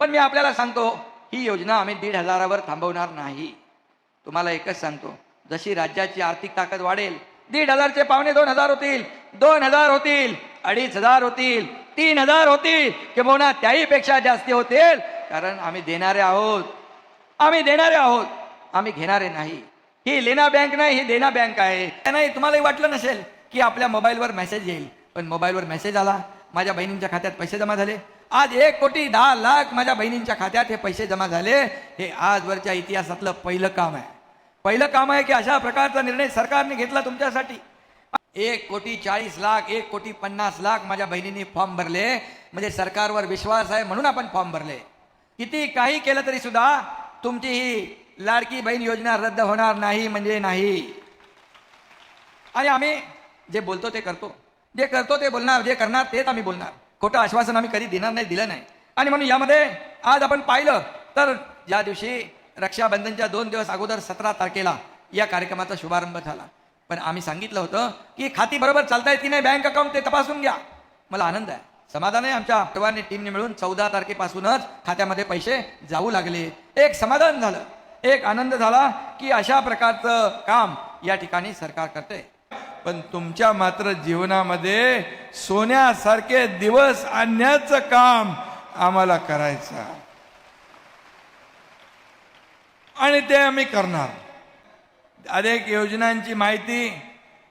पण मी आपल्याला सांगतो ही योजना आम्ही दीड हजारावर थांबवणार नाही. तुम्हाला एकच सांगतो जशी राज्याची आर्थिक ताकद वाढेल दीड हजारचे पावणे दोन हजार होतील दोन हजार होतील अडीच हजार होतील तीन हजार होतील किंवा त्याही पेक्षा जास्ती होतील कारण आम्ही देणारे आहोत. आम्ही देणारे आहोत आम्ही घेणारे नाही. ही लेना बँक नाही ही देना बँक आहे. नाही तुम्हालाही वाटलं नसेल की आपल्या मोबाईलवर मेसेज येईल. पण मोबाईलवर मेसेज आला माझ्या बहिणींच्या खात्यात पैसे जमा झाले. आज एक कोटी दहा लाख माझ्या बहिणींच्या खात्यात हे पैसे जमा झाले. हे आजवरच्या इतिहासातलं पहिलं काम आहे. पहिलं काम आहे की अशा प्रकारचा निर्णय सरकारने घेतला तुमच्यासाठी. एक कोटी चाळीस लाख एक कोटी पन्नास लाख माझ्या बहिणींनी फॉर्म भरले. म्हणजे सरकारवर विश्वास आहे म्हणून आपण फॉर्म भरले. किती काही केलं तरी सुद्धा तुमची ही लाडकी बहीण योजना रद्द होणार नाही म्हणजे नाही. आणि आम्ही जे बोलतो ते करतो. जे करतो ते बोलणार जे करणार तेच आम्ही बोलणार. खोटं आश्वासन आम्ही कधी देणार नाही दिलं नाही. आणि म्हणून यामध्ये आज आपण पाहिलं तर ज्या दिवशी रक्षाबंधनच्या दोन दिवस अगोदर सतरा तारखेला या कार्यक्रमाचा शुभारंभ झाला. पण आम्ही सांगितलं होतं की खाती बरोबर चालतायत की नाही बँक अकाउंट ते तपासून घ्या. मला आनंद आहे. समाधान आहे आमच्या आठवाने टीमने मिळून चौदा तारखेपासूनच खात्यामध्ये पैसे जाऊ लागले. एक समाधान झालं. एक आनंद झाला की अशा प्रकारचं काम या ठिकाणी सरकार करते. पण तुमच्या मात्र जीवनामध्ये सोन्यासारखे दिवस आणण्याचं काम आम्हाला करायचं. आणि ते आम्ही करणार. अनेक योजनांची माहिती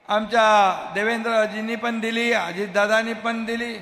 आमच्या देवेंद्रजींनी पण दिली अजितदादांनी पण दिली.